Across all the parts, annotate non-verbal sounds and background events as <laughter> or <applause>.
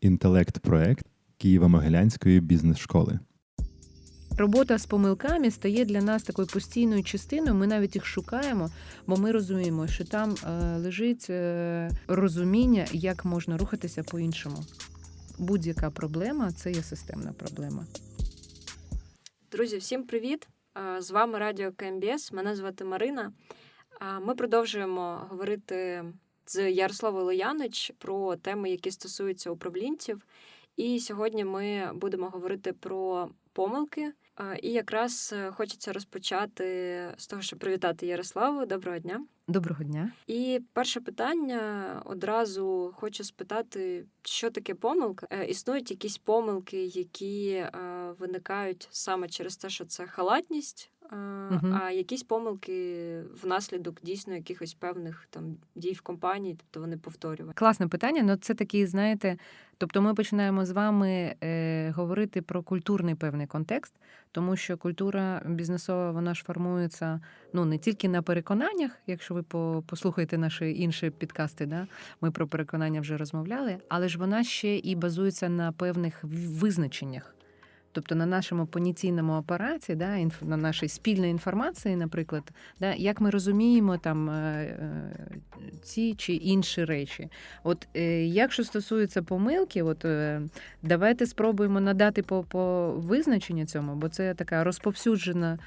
інтелект-проект Києво-Могилянської бізнес-школи. Робота з помилками стає для нас такою постійною частиною. Ми навіть їх шукаємо, бо ми розуміємо, що там е, лежить е, розуміння, як можна рухатися по-іншому. Будь-яка проблема це є системна проблема. Друзі, всім привіт! Е, З вами Радіо КМБС. Мене звати Марина. Ми продовжуємо говорити з Ярославою Лоянич про теми, які стосуються управлінців. І сьогодні ми будемо говорити про помилки. І якраз е, хочеться розпочати з того, щоб привітати Ярославу. Доброго дня. Доброго дня. І перше питання одразу хочу спитати, що таке помилка? Е, Існують якісь помилки, які е, виникають саме через те, що це халатність, Мгм. а якісь помилки внаслідок дійсно якихось певних там дій в компанії, тобто вони повторюють. Класне питання. Ну це такий, знаєте, тобто ми починаємо з вами е, говорити про культурний певний контекст, тому що культура бізнесова вона ж формується ну не тільки на переконаннях, якщо ви послухаєте наші інші підкасти, да, ми про переконання вже розмовляли, але ж вона ще і базується на певних визначеннях. Тобто на нашому понятійному апараті, да, на нашій спільній інформації, наприклад, да, як ми розуміємо там е, е, ці чи інші речі. От е, якщо стосується помилки, от давайте спробуємо надати по, по визначенню цьому, бо це така розповсюджена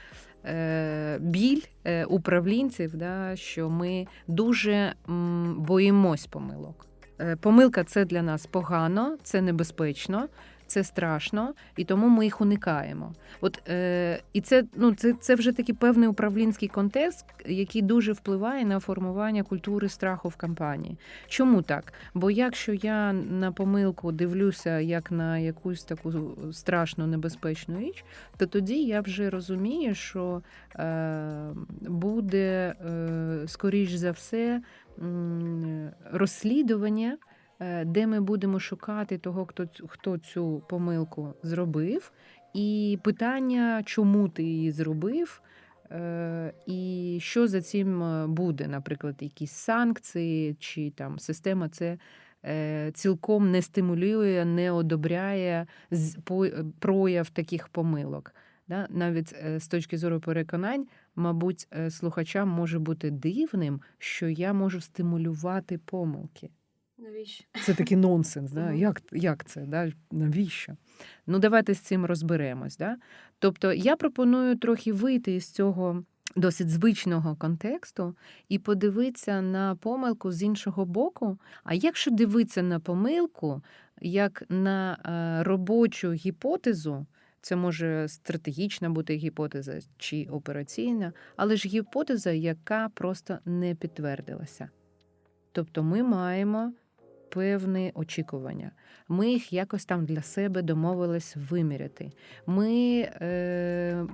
біль е, управлінців, да, що ми дуже боїмось помилок. Е, Помилка це для нас погано, це небезпечно. Це страшно, і тому ми їх уникаємо. От е, і це ну це, це вже такий певний управлінський контекст, який дуже впливає на формування культури страху в компанії. Чому так? Бо якщо я на помилку дивлюся як на якусь таку страшну небезпечну річ, то тоді я вже розумію, що е, буде е, скоріш за все розслідування де ми будемо шукати того, хто, хто цю помилку зробив, і питання, чому ти її зробив, е, і що за цим е, буде, наприклад, якісь санкції, чи там система це. е, Цілком не стимулює, не одобряє прояв таких помилок. Навіть е, з точки зору переконань, мабуть, е, слухачам може бути дивним, що я можу стимулювати помилки. Навіщо? Це такий <laughs> нонсенс. Да? Як, як це? Да? Навіщо? Ну, давайте з цим розберемось. Да? Тобто, я пропоную трохи вийти із цього досить звичного контексту і подивитися на помилку з іншого боку. А якщо дивитися на помилку як на е, робочу гіпотезу, це може стратегічна бути гіпотеза чи операційна, але ж гіпотеза, яка просто не підтвердилася. Тобто ми маємо певні очікування. Ми їх якось там для себе домовились виміряти. Ми е,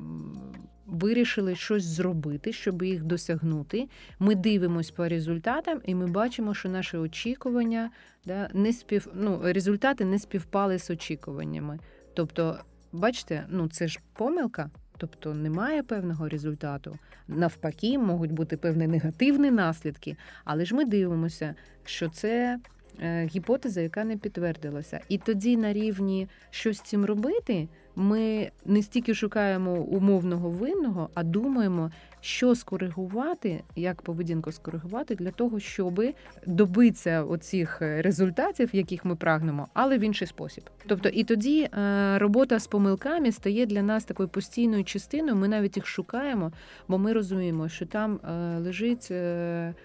вирішили щось зробити, щоб їх досягнути. Ми дивимось по результатам, і ми бачимо, що наші очікування да, не спів, ну, результати не співпали з очікуваннями. Тобто, бачите, ну це ж помилка. Тобто немає певного результату. Навпаки, можуть бути певні негативні наслідки, але ж ми дивимося, що це гіпотеза, яка не підтвердилася. І тоді на рівні що з цим робити, ми не стільки шукаємо умовного винного, а думаємо, що скоригувати, як поведінку скоригувати для того, щоб добитися оцих е, результатів, яких ми прагнемо, але в інший спосіб. Тобто, і тоді е, робота з помилками стає для нас такою постійною частиною. Ми навіть їх шукаємо, бо ми розуміємо, що там е, лежить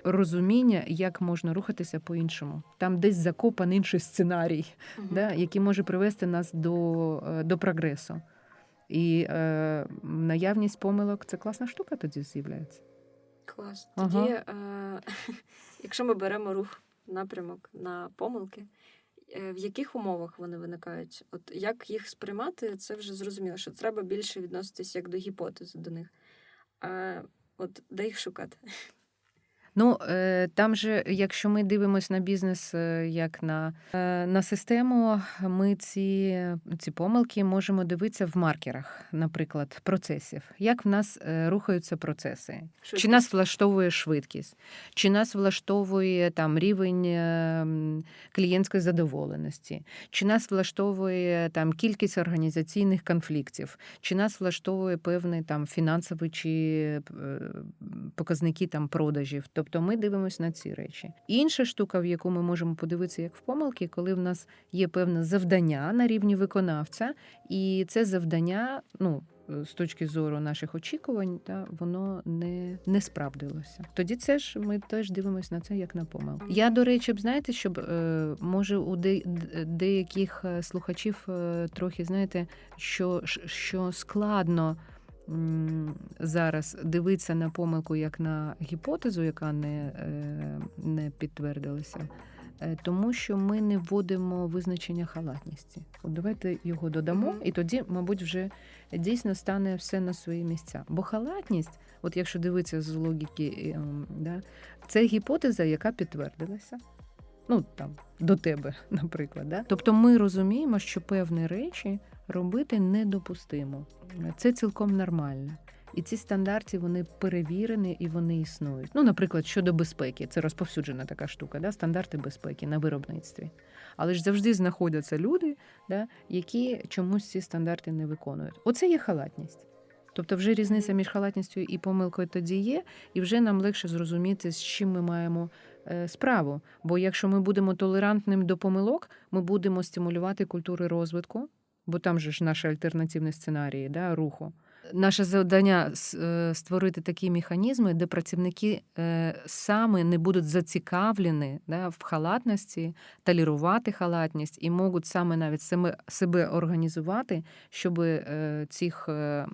розуміння, як можна рухатися по-іншому. Там десь закопаний інший сценарій, да, який може привести нас до, до прогресу. І е, наявність помилок це класна штука тоді з'являється. Клас. Ага. Тоді, е, <laughs> якщо ми беремо рух напрямок на помилки, е, в яких умовах вони виникають? От як їх сприймати, це вже зрозуміло, що треба більше відноситись як до гіпотези до них. А от де їх шукати? <laughs> Ну е, там же, якщо ми дивимося на бізнес е, як на, е, на систему, ми ці, ці помилки можемо дивитися в маркерах, наприклад, процесів. Як в нас рухаються процеси? Чи нас влаштовує швидкість, чи нас влаштовує там рівень е, клієнтської задоволеності, чи нас влаштовує там кількість організаційних конфліктів, чи нас влаштовує певний там фінансовий чи показники там продажів. Тобто ми дивимося на ці речі. Інша штука, в яку ми можемо подивитися як в помилки, коли в нас є певне завдання на рівні виконавця, і це завдання, ну. З точки зору наших очікувань, та воно не, не справдилося. Тоді це ж ми теж дивимося на це як на помилку. Я до речі, б знаєте, щоб е, може у де, деяких е, слухачів е, трохи знаєте, що, що складно зараз дивитися на помилку як на гіпотезу, яка не, е, не підтвердилася. Е, Тому що ми не вводимо визначення халатності. От давайте його додамо, і тоді, мабуть, вже дійсно стане все на свої місця. Бо халатність, от якщо дивитися з логіки, ем, да, це гіпотеза, яка підтвердилася. Ну там до тебе, <laughs> наприклад. Да? Тобто ми розуміємо, що певні речі робити недопустимо. Це цілком нормально. І ці стандарти вони перевірені і вони існують. Ну, наприклад, щодо безпеки, це розповсюджена така штука, да? стандарти безпеки на виробництві. Але ж завжди знаходяться люди, да? які чомусь ці стандарти не виконують. Оце є халатність. Тобто, вже різниця між халатністю і помилкою тоді є, і вже нам легше зрозуміти, з чим ми маємо справу. Бо якщо ми будемо толерантним до помилок, ми будемо стимулювати культури розвитку, бо там же ж наші альтернативні сценарії да, руху. Наше завдання е, створити такі механізми, де працівники е, саме не будуть зацікавлені да, в халатності, толерувати халатність і можуть саме навіть себе, себе організувати, щоб е, цих е, е,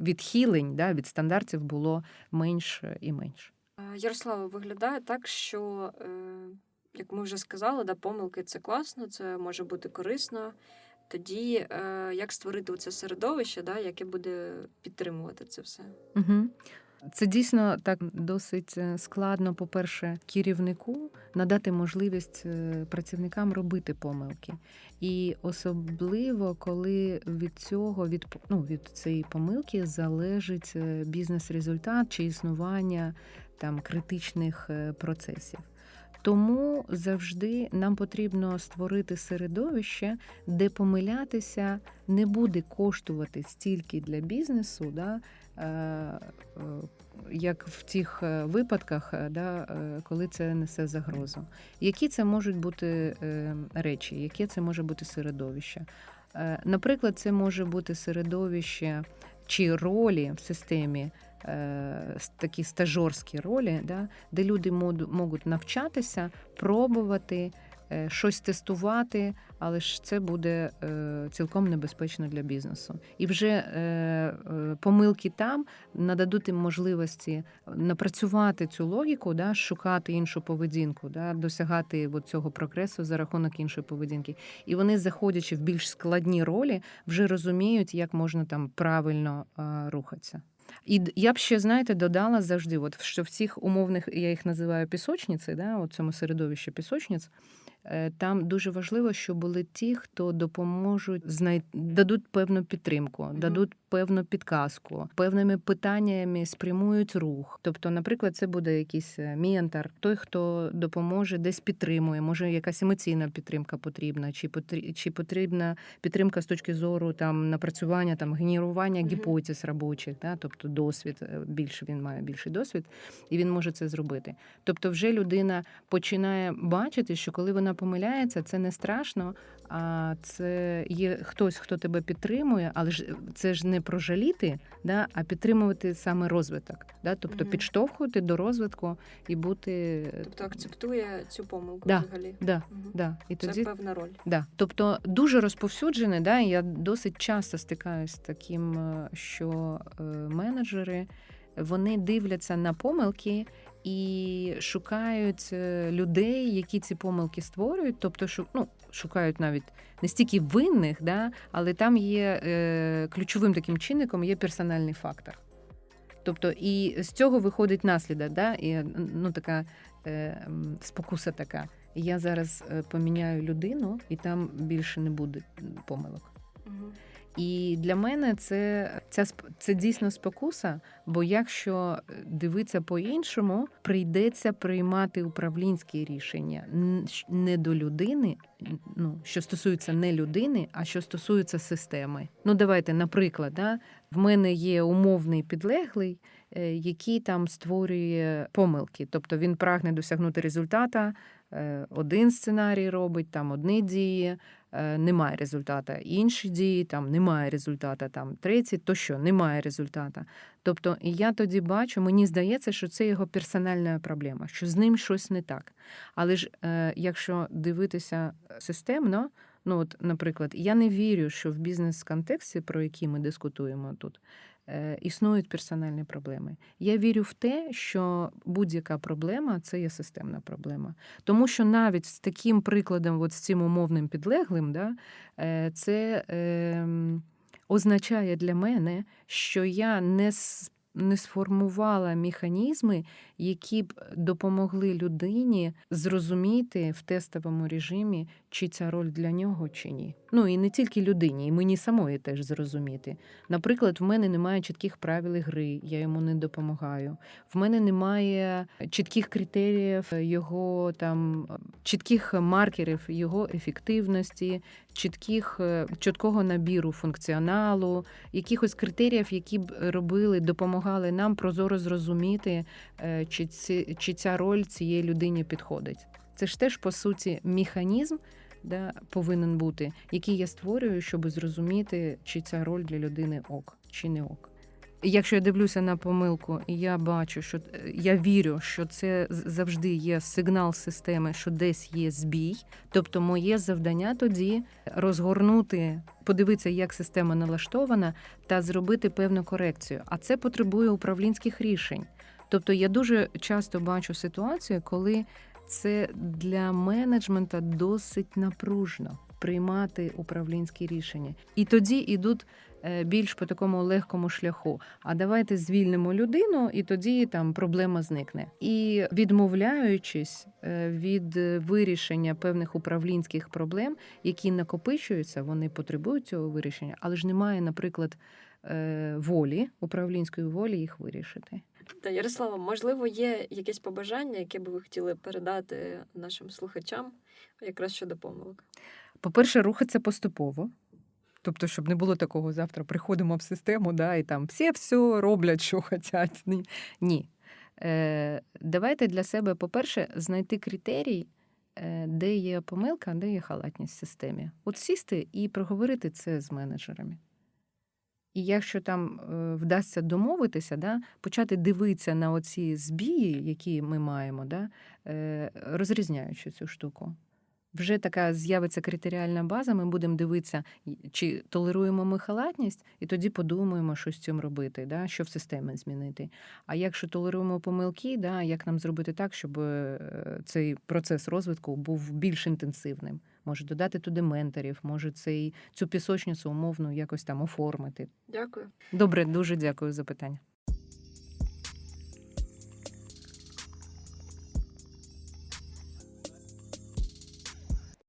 відхилень да, від стандартів було менш і менш. Е, Ярослава, виглядає так, що, е, як ми вже сказали, да, помилки це класно, це може бути корисно. Тоді е, як створити це середовище, да, яке буде підтримувати це все? Угу. Це дійсно так досить складно, по-перше, керівнику надати можливість працівникам робити помилки. І особливо, коли від цього, від, ну, від цієї помилки залежить бізнес-результат чи існування там критичних е, процесів. Тому завжди нам потрібно створити середовище, де помилятися не буде коштувати стільки для бізнесу, да, е, е, як в тих випадках, да, коли це несе загрозу. Які це можуть бути речі, яке це може бути середовище? Наприклад, це може бути середовище чи ролі в системі. Е, Такі стажорські ролі, да, де люди можуть навчатися, пробувати, е, щось тестувати, але ж це буде е, цілком небезпечно для бізнесу. І вже помилки там нададуть їм можливості напрацювати цю логіку, да, шукати іншу поведінку, да, досягати цього прогресу за рахунок іншої поведінки. І вони, заходячи в більш складні ролі, вже розуміють, як можна там правильно рухатися. І я б ще, знаєте, додала завжди, от, що в цих умовних, я їх називаю пісочниці, да, у цьому середовищі пісочниць, там дуже важливо, щоб були ті, хто допоможуть знай... дадуть певну підтримку, дадуть певну підказку, певними питаннями спрямують рух. Тобто, наприклад, це буде якийсь е, ментор, той, хто допоможе, десь підтримує, може якась емоційна підтримка потрібна, чи потрі... чи потрібна підтримка з точки зору там напрацювання, там генерування Мгм. гіпотез робочих, да? тобто досвід е, більше він має більший досвід, і він може це зробити. Тобто, вже людина починає бачити, що коли вона помиляється, це не страшно, а це є хтось, хто тебе підтримує, але ж це ж не про жаліти, да? а підтримувати саме розвиток. Да? Тобто Мгм. підштовхувати до розвитку і бути. Тобто акцептує цю помилку Да. взагалі. Да, Мгм. да. І Це тоді певна роль. Да. Тобто дуже розповсюджене, да, я досить часто стикаюся з таким, е, що е, менеджери вони дивляться на помилки і шукають е, людей, які ці помилки створюють, тобто ну, шукають навіть не стільки винних, да, але там є е, ключовим таким чинником є персональний фактор. Тобто, і з цього виходить наслідок, да? і ну, така е, спокуса така. Я зараз е, поміняю людину, і там більше не буде помилок. І для мене це, ця це дійсно спокуса, бо якщо е, дивитися по-іншому, прийдеться приймати управлінські рішення не до людини, ну що стосується не людини, а що стосується системи. Ну давайте, наприклад, да, в мене є умовний підлеглий, е, який там створює помилки, тобто він прагне досягнути результата. е, Один сценарій робить, там одні дії, немає результата. Інші дії там немає результата, там треті, то що немає результата. Тобто, і я тоді бачу, мені здається, що це його персональна проблема, що з ним щось не так. Але ж е, якщо дивитися системно, ну от, наприклад, я не вірю, що в бізнес-контексті, про який ми дискутуємо тут, е, існують персональні проблеми. Я вірю в те, що будь-яка проблема це є системна проблема. Тому що навіть з таким прикладом, от з цим умовним підлеглим, да, е, це е, означає для мене, що я не, не сформувала механізми, які б допомогли людині зрозуміти в тестовому режимі, чи ця роль для нього, чи ні. Ну і не тільки людині, і мені самої теж зрозуміти. Наприклад, в мене немає чітких правил гри, я йому не допомагаю. В мене немає чітких критеріїв його там чітких маркерів його ефективності, чітких е, чіткого набіру функціоналу, якихось критеріїв, які б робили, допомагали нам прозоро зрозуміти, е, чи, ці, чи ця роль цієї людині підходить. Це ж теж по суті механізм. Да, повинен бути, який я створюю, щоб зрозуміти, чи ця роль для людини ок, чи не ок. Якщо я дивлюся на помилку, і я бачу, що е, я вірю, що це завжди є сигнал системи, що десь є збій. Тобто, моє завдання тоді розгорнути, подивитися, як система налаштована, та зробити певну корекцію. А це потребує управлінських рішень. Тобто, я дуже часто бачу ситуацію, коли це для менеджмента досить напружно приймати управлінські рішення. І тоді йдуть більш по такому легкому шляху. А давайте звільнимо людину, і тоді там проблема зникне. І відмовляючись е, від е, вирішення певних управлінських проблем, які накопичуються, вони потребують цього вирішення, але ж немає, наприклад, е, волі, управлінської волі їх вирішити. Та Ярослава, можливо, є якесь побажання, яке би ви хотіли передати нашим слухачам, якраз щодо помилок. По-перше, рухатися поступово. Тобто, щоб не було такого завтра приходимо в систему, да, і там всі все роблять, що хочуть. Ні. Е, давайте для себе, по-перше, знайти критерій, е, де є помилка, де є халатність в системі. От сісти і проговорити це з менеджерами. І якщо там е, вдасться домовитися, да, почати дивитися на оці збії, які ми маємо, да, е, розрізняючи цю штуку. Вже така з'явиться критеріальна база, ми будемо дивитися, чи толеруємо ми халатність, і тоді подумаємо, що з цим робити, да, що в системі змінити. А якщо толеруємо помилки, да, як нам зробити так, щоб е, цей процес розвитку був більш інтенсивним? Може додати туди менторів, може цей, цю пісочницю умовно якось там оформити. Дякую. Добре, дуже дякую за питання.